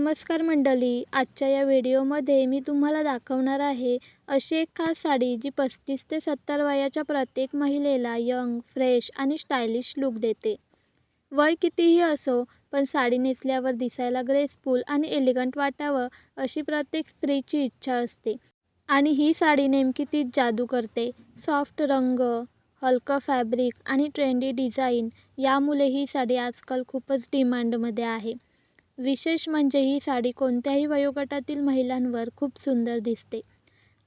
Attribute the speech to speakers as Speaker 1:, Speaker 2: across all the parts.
Speaker 1: नमस्कार मंडळी आजच्या या व्हिडिओमध्ये मी तुम्हाला दाखवणार आहे अशी एक खास साडी जी पस्तीस ते सत्तर वयाच्या प्रत्येक महिलेला यंग फ्रेश आणि स्टायलिश लुक देते. वय कितीही असो पण साडी नेसल्यावर दिसायला ग्रेसफुल आणि एलिगंट वाटावं अशी प्रत्येक स्त्रीची इच्छा असते. आणि ही साडी नेमकी तीच जादू करते. सॉफ्ट रंग हलकं फॅब्रिक आणि ट्रेंडी डिझाईन यामुळे ही साडी आजकाल खूपच डिमांडमध्ये आहे. विशेष म्हणजे ही साडी कोणत्याही वयोगटातील महिलांवर खूप सुंदर दिसते.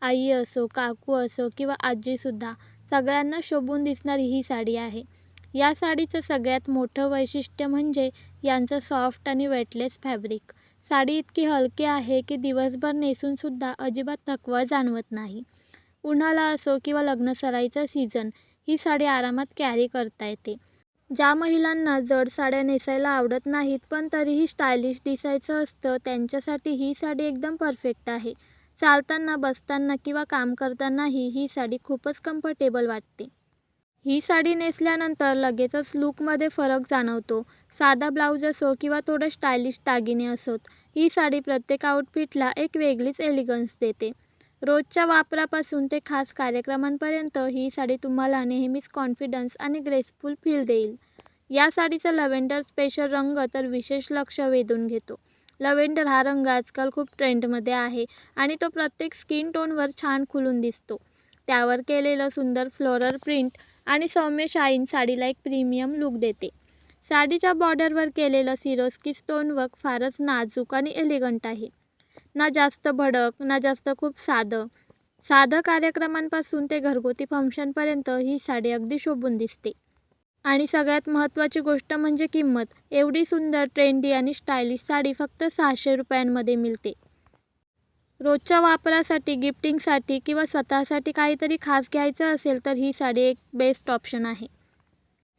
Speaker 1: आई असो काकू असो किंवा आजीसुद्धा सगळ्यांना शोभून दिसणारी ही साडी आहे. या साडीचं सगळ्यात मोठं वैशिष्ट्य म्हणजे यांचं सॉफ्ट आणि वेटलेस फॅब्रिक. साडी इतकी हलकी आहे की दिवसभर नेसूनसुद्धा अजिबात थकवा जाणवत नाही. उन्हाळा असो किंवा लग्नसराईचा सीझन ही साडी आरामात कॅरी करता येते. ज्या महिलांना जड साड्या नेसायला आवडत नाहीत पण तरीही स्टायलिश दिसायचं असतं त्यांच्यासाठी ही साडी एकदम परफेक्ट आहे. चालताना बसताना किंवा काम करतानाही ही साडी खूपच कम्फर्टेबल वाटते. ही साडी नेसल्यानंतर लगेचच लूकमध्ये फरक जाणवतो. साधा ब्लाऊज असो किंवा थोडं स्टायलिश दागिने असोत ही साडी प्रत्येक आउटफिटला एक वेगळीच एलिगन्स देते. रोजच्या वापरापासून ते खास कार्यक्रमांपर्यंत ही साडी तुम्हाला नेहमीच कॉन्फिडन्स आणि ग्रेसफुल फील देईल. या साडीचा लव्हेंडर स्पेशल रंग तर विशेष लक्ष वेधून घेतो. लव्हेंडर हा रंग आजकाल खूप ट्रेंडमध्ये आहे आणि तो प्रत्येक स्किन टोनवर छान खुलून दिसतो. त्यावर केलेलं सुंदर फ्लोरल प्रिंट आणि सौम्य शाईन साडीला एक प्रीमियम लुक देते. साडीच्या बॉर्डरवर केलेलं सिरोस्की स्टोन वर्क फारच नाजूक आणि एलिगंट आहे. ना जास्त भडक ना जास्त खूप साधं. साधं कार्यक्रमांपासून ते घरगुती फंक्शनपर्यंत ही साडी अगदी शोभून दिसते. आणि सगळ्यात महत्त्वाची गोष्ट म्हणजे किंमत. एवढी सुंदर ट्रेंडी आणि स्टायलिश साडी फक्त सहाशे रुपयांमध्ये मिळते. रोजच्या वापरासाठी गिफ्टिंगसाठी किंवा स्वतःसाठी काहीतरी खास घ्यायचं असेल तर ही साडी एक बेस्ट ऑप्शन आहे.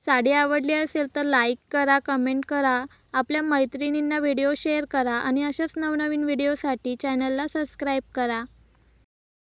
Speaker 1: साडी आवडली असेल तर लाईक करा कमेंट करा. आपल्या मैत्रिणींना व्हिडिओ शेअर करा आणि अशाच नवनवीन व्हिडिओसाठी चॅनलला सबस्क्राईब करा.